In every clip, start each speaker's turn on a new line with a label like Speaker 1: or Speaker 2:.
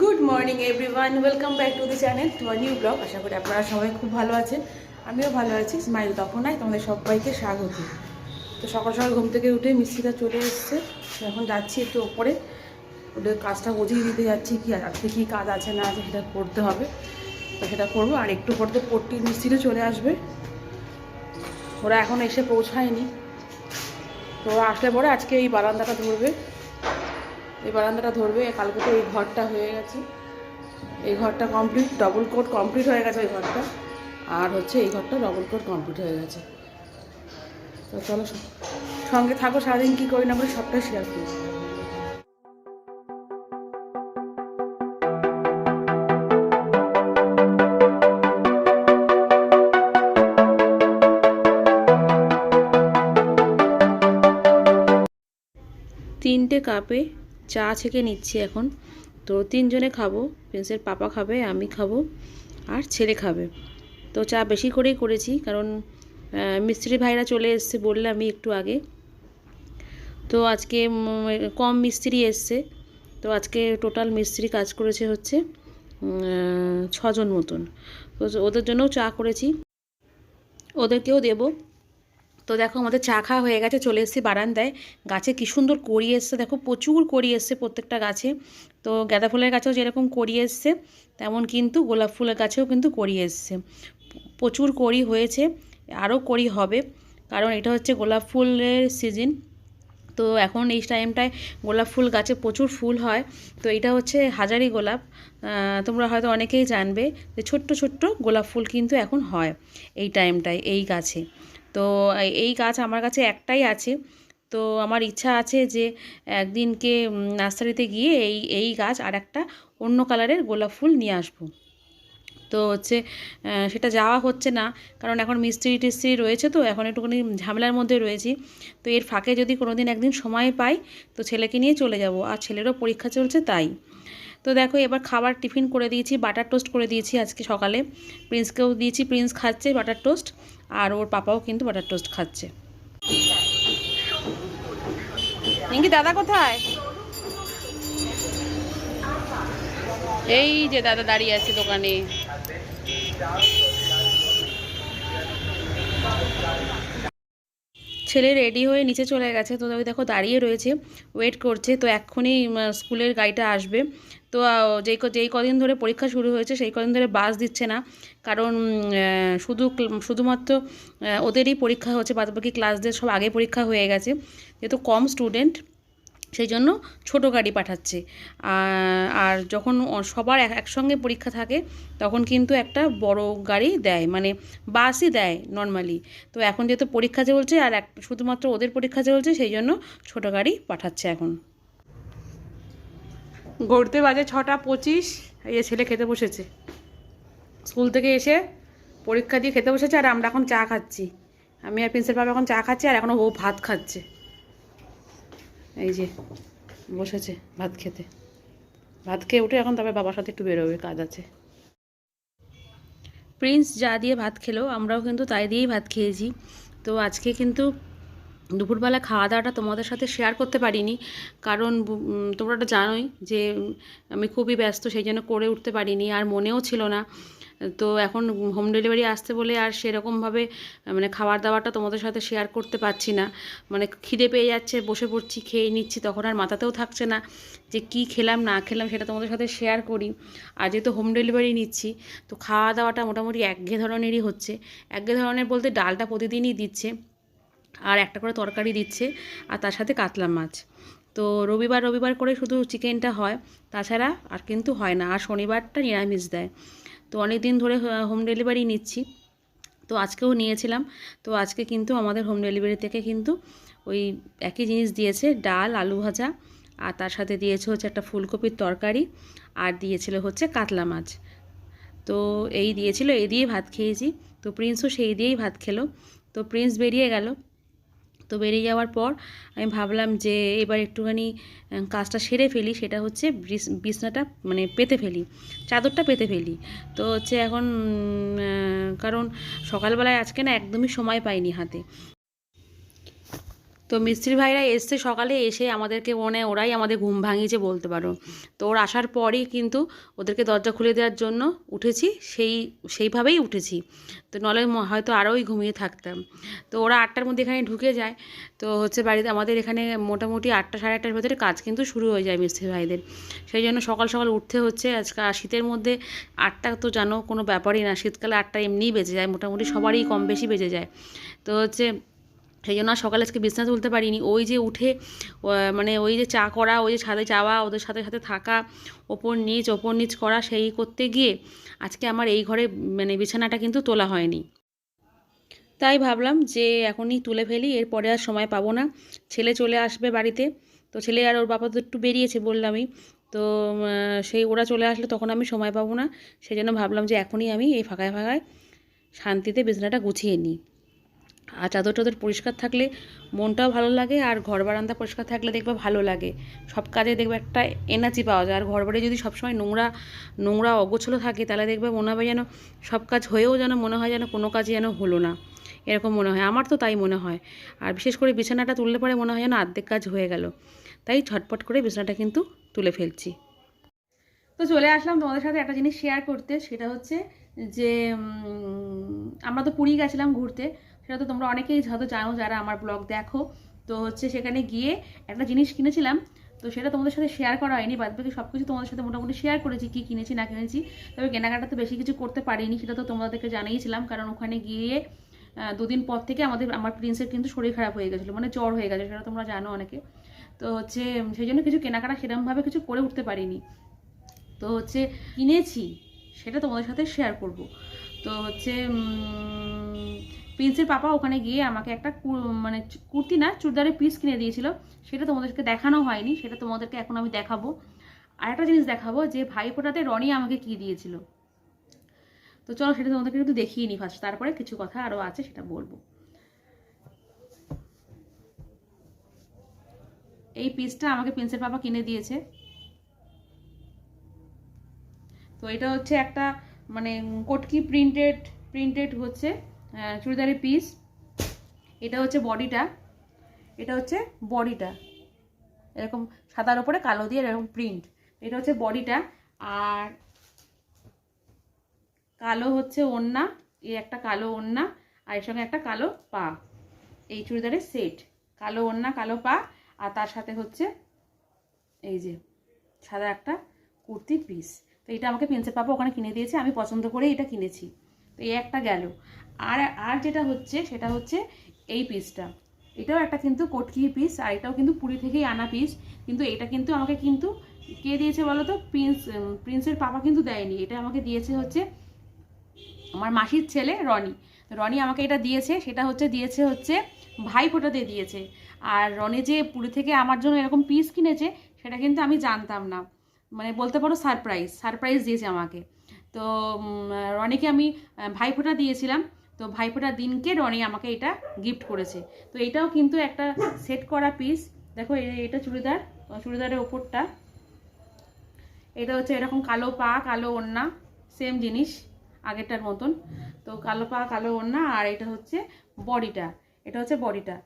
Speaker 1: Good morning everyone welcome back to the channel to new vlog আশা করি আপনারা সবাই খুব ভালো আছেন। আমিও ভালো আছি। স্মাইল তপনাই তোমাদের সবাইকে স্বাগত। তো সকাল সকাল ঘুম থেকে উঠে মিস্ত্রিটা চলে এসছে। এখন যাচ্ছি একটু ওপরে। ওদের কাজটা বুঝিয়ে দিতে যাচ্ছি কি আজকে কী কাজ আছে না আছে সেটা করতে হবে। তো সেটা করব। আর একটু পর পরতে পট্টির মিস্ত্রিটা চলে আসবে। ওরা এখন এসে পৌঁছায়নি। তো আসলে পরে আজকে এই বারান্দাটা ধরবে। এই বারান্দাটা ধরবে, কালকে তো এই ঘরটা হয়ে গেছে। এই ঘরটা কমপ্লিট ডবল কোট কমপ্লিট হয়ে গেছে ওই ঘরটা। আর হচ্ছে এই ঘরটা ডবল কোট কমপ্লিট হয়ে গেছে। তো চলো সঙ্গে থাকো, সারাদিন কী করি না করে সবটাই শেয়ার করি। তিনটে কাপে চা ছেঁকে নিচ্ছি এখন। তো তিনজনে খাব, প্রিন্সের পাপা খাবে, আমি খাব, আর ছেলে খাবে। তো চা বেশি করেই করেছি, কারণ মিস্ত্রি ভাইরা চলে এসছে বললে আমি একটু আগে। তো আজকে কম মিস্ত্রি এসছে, তো আজকে টোটাল মিস্ত্রি কাজ করেছে হচ্ছে ছজন মতন। তো ওদের জন্যও চা করেছি। ওদেরকেও দেবো। তো দেখো আমাদের চা খাওয়া হয়ে গেছে, চলে এসেছি বারান্দায়। গাছে কী সুন্দর কড়ি এসছে, দেখো প্রচুর কড়ি এসছে প্রত্যেকটা গাছে। তো গাঁদা ফুলের গাছেও যেরকম কড়ি এসছে, তেমন কিন্তু গোলাপ ফুলের গাছেও কিন্তু কড়ি এসছে। প্রচুর কড়ি হয়েছে, আরও কড়ি হবে, কারণ এটা হচ্ছে গোলাপ ফুলের সিজন তো এখন এই টাইমটায় গোলাপ ফুল গাছে প্রচুর ফুল হয়, তো এটা হচ্ছে হাজারি গোলাপ। তোমরা হয়তো অনেকেই জানবে যে ছোট্ট ছোট্ট গোলাপ ফুল কিন্তু এখন হয় এই টাইমটায় এই গাছে। তো এই- গাছ আমার কাছে একটাই আছে। তো আমার ইচ্ছা আছে যে একদিনকে নার্সারিতে গিয়ে এই এই গাছ আর একটা অন্য কালারের গোলাপ ফুল নিয়ে আসব। তো হচ্ছে সেটা যাওয়া হচ্ছে না, কারণ এখন মিস্ত্রি টিস্ত্রি রয়েছে তো, এখন একটুখানি ঝামেলার মধ্যে রয়েছি। তো এর ফাঁকে যদি কোনো দিন একদিন সময় পাই, তো ছেলেকে নিয়ে চলে যাব, আর ছেলেরও পরীক্ষা চলছে তাই। তো দেখো এবার খাবার টিফিন করে দিয়েছি, বাটার টোস্ট করে দিয়েছি আজকে সকালে। প্রিন্সকেও দিয়েছি, প্রিন্স খাচ্ছে বাটার টোস্ট, আর ওর পাপাও কিন্তু বাটার টোস্ট খাচ্ছে। নিঙ্কি, দাদা কোথায়? এই যে দাদা দাঁড়িয়ে আছে দোকানে। ছেলে রেডি হয়ে নিচে চলে গেছে। তো দেখো দাঁড়িয়ে রয়েছে ওয়েট করছে। তো এক্ষুনি স্কুলের গাড়িটা আসবে। তো যেই যেই কদিন ধরে পরীক্ষা শুরু হয়েছে, সেই কদিন ধরে বাস দিচ্ছে না। কারণ শুধু শুধুমাত্র ওদেরই পরীক্ষা হচ্ছে, বাদবাকি ক্লাসদের সব আগে পরীক্ষা হয়ে গেছে। যেহেতু কম স্টুডেন্ট সেই জন্য ছোটো গাড়ি পাঠাচ্ছে। আর- যখন সবার এক- একসঙ্গে পরীক্ষা থাকে, তখন কিন্তু একটা বড় গাড়ি দেয় মানে বাসই দেয় নর্মালি তো এখন যেহেতু পরীক্ষা চলছে, আর এক, শুধুমাত্র ওদের পরীক্ষা চলছে, সেই জন্য ছোটো গাড়ি পাঠাচ্ছে এখন। গড়তে বাজে ছটা পঁচিশ, এই ছেলে খেতে বসেছে। স্কুল থেকে এসে পরীক্ষা দিয়ে খেতে বসেছে, আর আমরা এখন চা খাচ্ছি। আমি আর প্রিন্সের বাবা এখন চা খাচ্ছি, আর এখনও ও ভাত খাচ্ছে। এই যে বসেছে ভাত খেতে। ভাত খেয়ে উঠে এখন তবে বাবার সাথে একটু বেরোবে, কাজ আছে। প্রিন্স যা দিয়ে ভাত খেলো, আমরাও কিন্তু তাই দিয়েই ভাত খেয়েছি। তো আজকে কিন্তু দুপুরবেলা খাওয়া দাওয়াটা তোমাদের সাথে শেয়ার করতে পারিনি, কারণ তোমরা তো জানোই যে আমি খুবই ব্যস্ত, সেই জন্য করে উঠতে পারিনি, আর মনেও ছিল না। তো এখন হোম ডেলিভারি আসতে বলে আর সেরকমভাবে মানে খাবার দাবারটা তোমাদের সাথে শেয়ার করতে পারছি না। মানে খিদে পেয়ে যাচ্ছে, বসে পড়ছি, খেয়ে নিচ্ছি, তখন আর মাথাতেও থাকছে না যে কি খেলাম, না খেলাম, সেটা তোমাদের সাথে শেয়ার করি। আর যেহেতু হোম ডেলিভারি নিচ্ছি, তো খাওয়া দাওয়াটা মোটামুটি একঘে ধরনেরই হচ্ছে। একঘে ধরনের বলতে ডালটা প্রতিদিনই দিচ্ছে, আর একটা করে তরকারি দিচ্ছে, আর তার সাথে কাতলা মাছ। তো রবিবার রবিবার করে শুধু চিকেনটা হয়, তাছাড়া আর কিন্তু হয় না, আর শনিবারটা নিরামিষ দেয়। তো অনেক দিন ধরে হোম ডেলিভারি নিচ্ছি। তো আজকেও নিয়েছিলাম। তো আজকে কিন্তু আমাদের হোম ডেলিভারি থেকে কিন্তু ওই একই জিনিস দিয়েছে, ডাল, আলু ভাজা, আর তার সাথে দিয়েছে হচ্ছে একটা ফুলকপির তরকারি, আর দিয়েছিল হচ্ছে কাতলা মাছ। তো এই দিয়েছিল, এই দিয়েই ভাত খেয়েছি। তো প্রিন্সও সেই দিয়েই ভাত খেলো। তো প্রিন্স বেরিয়ে গেল। তো বেরিয়ে যাওয়ার পর আমি ভাবলাম যে এবার একটুখানি কাজটা সেরে ফেলি, সেটা হচ্ছে বিছ- বিছনাটা মানে পেতে ফেলি, চাদরটা পেতে ফেলি। তো হচ্ছে এখন কারণ সকালবেলায় আজকে না একদমই সময় পাইনি হাতে। তো মিস্ত্রি ভাইরা এসছে সকালে, এসে আমাদেরকে মনে ওরাই আমাদের ঘুম ভাঙিয়েছে বলতে পারো। তো ওর আসার পরই কিন্তু ওদেরকে দরজা খুলে দেওয়ার জন্য উঠেছি, সেই, সেইভাবেই উঠেছি। তো নলে হয়তো আরোই ঘুমিয়ে থাকতাম। তো ওরা আটটার মধ্যে এখানে ঢুকে যায়। তো হচ্ছে বাড়িতে আমাদের এখানে মোটামুটি আটটা, সাড়ে আটটার ভেতরে কাজ কিন্তু শুরু হয়ে যায় মিস্ত্রি ভাইদের। সেই জন্য সকাল সকাল উঠতে হচ্ছে। আজকে শীতের মধ্যে আটটা তো জানো কোনো ব্যাপারই না। শীতকালে আটটা এমনিই বেজে যায়। মোটামুটি সবারই কম বেশি বেজে যায়। তো হচ্ছে সেই জন্য সকালে আজকে বিছনা তুলতে পারিনি। ওই যে উঠে মানে ওই যে চা করা, ওই যে ছাদে যাওয়া, ওদের সাথে সাথে থাকা, ওপর নিচ ওপর নিচ করা, সেই করতে গিয়ে আজকে আমার এই ঘরে মানে বিছানাটা কিন্তু তোলা হয়নি। তাই ভাবলাম যে এখনই তুলে ফেলি, এরপরে আর সময় পাবো না। ছেলে চলে আসবে বাড়িতে। তো ছেলে আর ওর বাবা তো একটু বেরিয়েছে বললামই। তো সেই ওরা চলে আসলে তখন আমি সময় পাবো না। সেই জন্য ভাবলাম যে এখনই আমি এই ফাঁকায় ফাঁকায় শান্তিতে বিছানাটা গুছিয়ে নিই। আর চাদর টাদর পরিষ্কার থাকলে মনটাও ভালো লাগে, আর ঘর বারান্দা পরিষ্কার থাকলে দেখবে ভালো লাগে। সব কাজে দেখবে একটা এনার্জি পাওয়া যায়। আর ঘর বাড়ি যদি সবসময় নোংরা নোংরা অগোছলো থাকে, তাহলে দেখবে মনে হবে যেন সব কাজ হয়েও যেন মনে হয় যেন কোনো কাজই যেন হলো না। এরকম মনে হয়। আমার তো তাই মনে হয়। আর বিশেষ করে বিছানাটা তুললে পরে মনে হয় যেন আর্ধেক কাজ হয়ে গেল। তাই ঝটপট করে বিছানাটা কিন্তু তুলে ফেলছি। তো চলে আসলাম তোমাদের সাথে একটা জিনিস শেয়ার করতে। সেটা হচ্ছে যে আমরা তো পুরী গেছিলাম ঘুরতে। সেটা তো তোমরা অনেকেই হয়তো জানো যারা আমার ব্লগ দেখো। তো হচ্ছে সেখানে গিয়ে একটা জিনিস কিনেছিলাম। তো সেটা তোমাদের সাথে শেয়ার করা হয়নি, বাদ বাকি সব কিছু তোমাদের সাথে মোটামুটি শেয়ার করেছি, কি কিনেছি, না কিনেছি। তবে কেনাকাটা তো বেশি কিছু করতে পারিনি, সেটা তো তোমাদেরকে জানিয়েছিলাম। কারণ ওখানে গিয়ে দুদিন পর থেকে আমাদের, আমার প্রিন্সের কিন্তু শরীর খারাপ হয়ে গেছিল মানে জ্বর হয়ে গেছে, সেটা তোমরা জানো অনেকে। তো হচ্ছে সেই জন্য কিছু কেনাকাটা সেরকমভাবে কিছু করে উঠতে পারিনি। তো হচ্ছে, কিনেছি, সেটা তোমাদের সাথে শেয়ার করব। তো হচ্ছে প্রিন্সের পাপা ওখানে গিয়ে আমাকে একটা মানে কুর্তি না চুড়িদারের পিস কিনে দিয়েছিল। সেটা তোমাদেরকে দেখানো হয়নি, সেটা তোমাদেরকে এখন আমি দেখাবো। আর একটা জিনিস দেখাবো যে ভাই ফোটাতে রনি আমাকে কি দিয়েছিল। তো চলো সেটা তোমাদেরকে একটু দেখিয়ে নিই ফার্স্ট তারপরে কিছু কথা আরও আছে সেটা বলব। এই পিসটা আমাকে প্রিন্সের পাপা কিনে দিয়েছে। তো এটা হচ্ছে একটা মানে কটকি প্রিন্টেড প্রিন্টেড হচ্ছে। চুড়িদারের পিস এটা হচ্ছে বডিটা, এটা হচ্ছে বডিটা। এরকম সাদার উপরে কালো দিয়ে এরকম প্রিন্ট এটা হচ্ছে বডিটা, আর কালো হচ্ছে ওড়না, এই একটা কালো ওড়না, আর এর সঙ্গে একটা কালো পা। এই চুড়িদারের সেট কালো ওড়না, কালো পা, আর তার সাথে হচ্ছে এই যে সাদা একটা কুর্তি পিস তো এটা আমাকে প্রিন্সের পাপা ওখানে কিনে দিয়েছে, আমি পছন্দ করে এটা কিনেছি। তো এই একটা গেল। আর আর যেটা হচ্ছে, সেটা হচ্ছে এই পিসটা এটাও একটা কিন্তু কটকি পিস আর এটাও কিন্তু পুরী থেকেই আনা পিস কিন্তু এটা কিন্তু আমাকে কিন্তু কে দিয়েছে বলো তো প্রিন্স প্রিন্সের পাপা কিন্তু দেয়নি। এটা আমাকে দিয়েছে হচ্ছে আমার মাসির ছেলে রনি। রনি আমাকে এটা দিয়েছে, সেটা হচ্ছে, দিয়েছে হচ্ছে ভাই ফোটাতে দিয়েছে। আর রনি যে পুরী থেকে আমার জন্য এরকম পিস কিনেছে, সেটা কিন্তু আমি জানতাম না। মানে বলতে পারো সারপ্রাইজ সারপ্রাইজ দিয়েছে আমাকে। তো রনিকে আমি ভাইফোঁটা দিয়েছিলাম। তো ভাইফোঁটার দিনকে রনি আমাকে এটা গিফট করেছে। তো এটাও কিন্তু একটা সেট করা পিস দেখো এটা চুড়িদার চুড়িদারের ওপরটা। এটা হচ্ছে এরকম কালো পা, কালো ওড়না সেম জিনিস আগেরটার মতন। তো কালো পা, কালো ওড়না, আর এটা হচ্ছে বডিটা। এটা হচ্ছে বডিটা।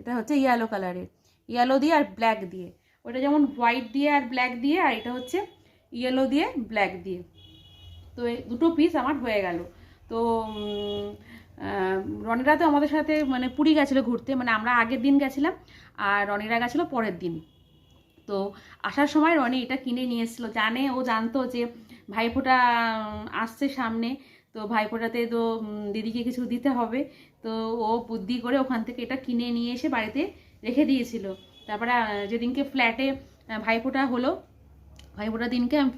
Speaker 1: এটা হচ্ছে ইয়েলো কালারের ইয়েলো দিয়ে আর ব্ল্যাক দিয়ে। ওটা যেমন হোয়াইট দিয়ে আর ব্ল্যাক দিয়ে, আর এটা হচ্ছে ইয়েলো দিয়ে, ব্ল্যাক দিয়ে। তো দুটো পিস আমার হয়ে গেল। তো রনিরা তো আমাদের সাথে মানে পুরী গেছিল ঘুরতে মানে আমরা আগের দিন গেছিলাম আর রনিরা গেছিল পরের দিন। তো আসার সময় রনি এটা কিনে নিয়ে এসেছিল। জানে, ও জানতো যে ভাইফোঁটা আসছে সামনে। তো ভাইফোঁটাতে তো দিদিকে কিছু দিতে হবে। তো ও বুদ্ধি করে ওখান থেকে এটা কিনে নিয়ে এসে বাড়িতে রেখে দিয়েছিল। তারপরে যেদিনকে ফ্ল্যাটে ভাইফোঁটা হলো ভাইফোঁটার দিনকে আমি,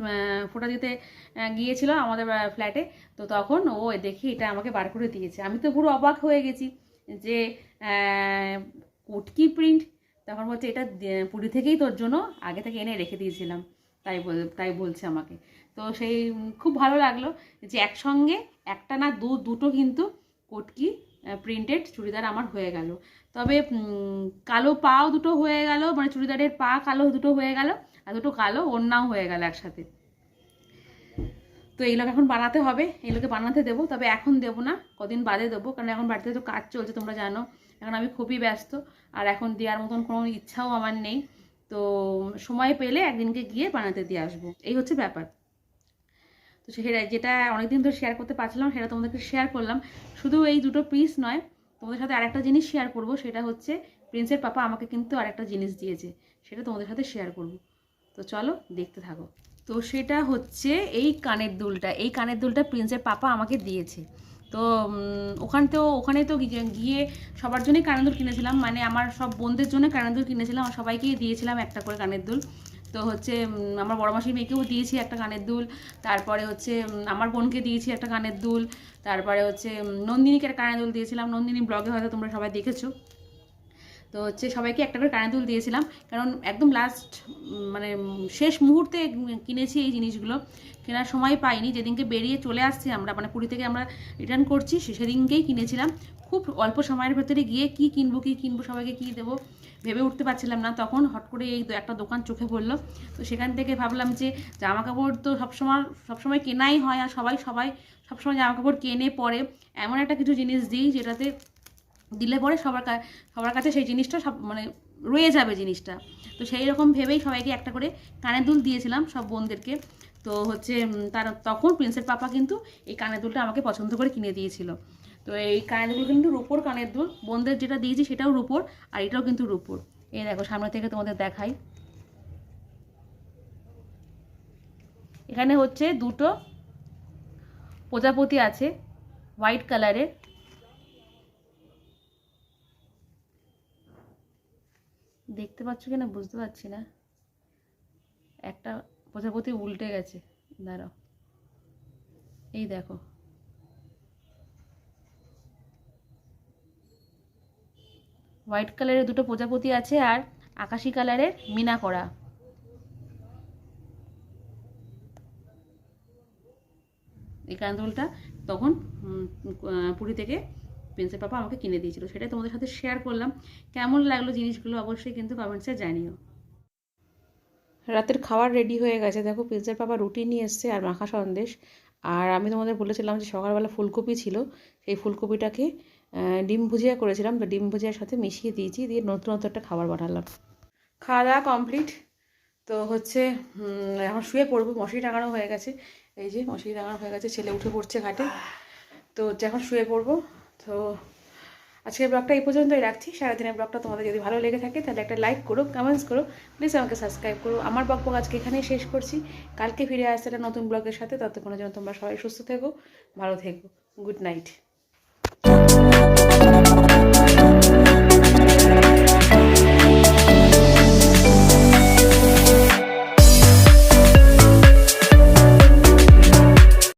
Speaker 1: ফোঁটা দিতে আহ, গিয়েছিল আমাদের ফ্ল্যাটে তো তখন ও দেখি এটা আমাকে বার করে দিয়েছে। আমি তো পুরো অবাক হয়ে গেছি যে কুটকি প্রিন্ট তখন বলছে এটা পুরী থেকেই তোর জন্য আগে থেকে এনে রেখে দিয়েছিলাম। তাই তাই বলছে আমাকে। তো সেই খুব ভালো লাগল যে একসঙ্গে একটা না দু দুটো কিন্তু কটকি প্রিন্টেড চুড়িদার আমার হয়ে গেল। তবে কালো পাও দুটো হয়ে গেল মানে চুড়িদারের পা কালো দুটো হয়ে গেল, আর দুটো কালো ওড়নাও হয়ে গেল একসাথে। তো এইগুলোকে এখন বানাতে হবে এগুলোকে বানাতে দেবো, তবে এখন দেবো না, কদিন বাদে দেবো, কারণ এখন বাড়িতে তো কাজ চলছে, তোমরা জানো। এখন আমি খুবই ব্যস্ত, আর এখন দেওয়ার মতন কোনো ইচ্ছাও আমার নেই। তো সময় পেলে একদিনকে গিয়ে বানাতে দিয়ে আসব। এই হচ্ছে ব্যাপার। তো সেটা যেটা অনেকদিন ধরে শেয়ার করতে পারছিলাম, সেটা তোমাদেরকে শেয়ার করলাম। শুধু এই দুটো পিস নয়, তোমাদের সাথে আরেকটা জিনিস শেয়ার করব, সেটা হচ্ছে প্রিন্সের পাপা আমাকে কিন্তু আরেকটা জিনিস দিয়েছে, সেটা তোমাদের সাথে শেয়ার করব। তো চলো, দেখতে থাকো। তো সেটা হচ্ছে এই কানের দুলটা, এই কানের দুলটা প্রিন্সের পাপা আমাকে দিয়েছে। তো ওখান তো ওখানে তো গিয়ে- সবার জন্যই কানের দুল কিনেছিলাম মানে আমার সব বোনদের জন্য কানের দুল কিনেছিলাম সবাইকেই দিয়েছিলাম একটা করে কানের দুল। তো হচ্ছে আমার বড় মাসির মেয়েকেও দিয়েছি একটা কানের দুল, তারপরে হচ্ছে আমার বোনকে দিয়েছি একটা কানের দুল, তারপরে হচ্ছে নন্দিনীকে একটা কানের দুল দিয়েছিলাম। নন্দিনী ব্লগে হয়তো তোমরা সবাই দেখেছ। তো হচ্ছে সবাইকে একটা করে কানের দুল দিয়েছিলাম। কারণ একদম লাস্ট মানে শেষ মুহূর্তে কিনেছি এই জিনিসগুলো। কেনার সময় পাইনি। যেদিনকে বেরিয়ে চলে আসছি আমরা মানে পুরী থেকে আমরা রিটার্ন করছি সেদিনকেই কিনেছিলাম। খুব অল্প সময়ের ভেতরে গিয়ে কি কিনবো কি কিনবো, সবাইকে কি দেবো ভেবে উঠতে পারছিলাম না। তখন হট করে এই একটা দোকান চোখে পড়ল। তো সেখান থেকে ভাবলাম যে জামা কাপড় তো সবসময় সবসময় কেনাই হয় আর সবাই সবাই সবসময় জামা কাপড় কেনে, পরে এমন একটা কিছু জিনিস দিই যেটাতে দিলে পরে সবার সবার কাছে সেই জিনিসটা সব মানে রয়ে যাবে জিনিসটা। তো সেই রকম ভেবেই সবাইকে একটা করে কানের দুল দিয়েছিলাম সব বোনদেরকে। তো হচ্ছে তার, তখন প্রিন্সের পাপা কিন্তু এই কানের দুলটা আমাকে পছন্দ করে কিনে দিয়েছিল। তো এই কানের কিন্তু রূপোর কানের দুল। বোনদের যেটা দিয়েছি সেটাও রূপোর, আর এটাও কিন্তু রূপোর। এই দেখো, সামনে থেকে তোমাদের দেখাই। এখানে হচ্ছে দুটো প্রজাপতি আছে, হোয়াইট কালারের দেখতে পাচ্ছ কিনা বুঝতে পারছি না। একটা প্রজাপতি উল্টে গেছে। দাঁড়াও। এই দেখো। হোয়াইট কালারের দুটো প্রজাপতি আছে আর আকাশি কালারের মিনা করা। এই কান্দুলটা তখন পুরী থেকে প্রিন্সের পাপা আমাকে কিনে দিয়েছিল। সেটাই তোমাদের সাথে শেয়ার করলাম। কেমন লাগল জিনিসগুলো অবশ্যই কিন্তু কমেন্টসে জানিও। রাতের খাবার রেডি হয়ে গেছে। দেখো, প্রিন্সের পাপা রুটি নিয়ে এসছে আর মাখা সন্দেশ। আর আমি তোমাদের বলেছিলাম যে সকালবেলা ফুলকপি ছিল। সেই ফুলকপিটাকে ডিম ভুজিয়া করেছিলাম, তো ডিম ভুজিয়ার সাথে মিশিয়ে দিয়েছি, দিয়ে নতুন নতুন একটা খাবার বানালাম। খাওয়া দাওয়া কমপ্লিট তো হচ্ছে এখন শুয়ে পড়ব, মশারি টাঙানো হয়ে গেছে। এই যে মশারি টাঙানো হয়ে গেছে, ছেলে উঠে পড়ছে ঘাটে। তো হচ্ছে এখন শুয়ে পড়ব। তো আজকের ব্লগটা এই পর্যন্তই রাখছি। সারাদিনের ব্লগটা তোমাদের যদি ভালো লেগে থাকে, তাহলে একটা লাইক করো কমেন্টস করো প্লিজ আমাকে সাবস্ক্রাইব করো। আমার ব্লগ আজকে এখানেই শেষ করছি। কালকে ফিরে আসতে একটা নতুন ব্লগের সাথে, ততক্ষণের জন্য তোমরা সবাই সুস্থ থেকো, ভালো থেকো। Good night なるほど。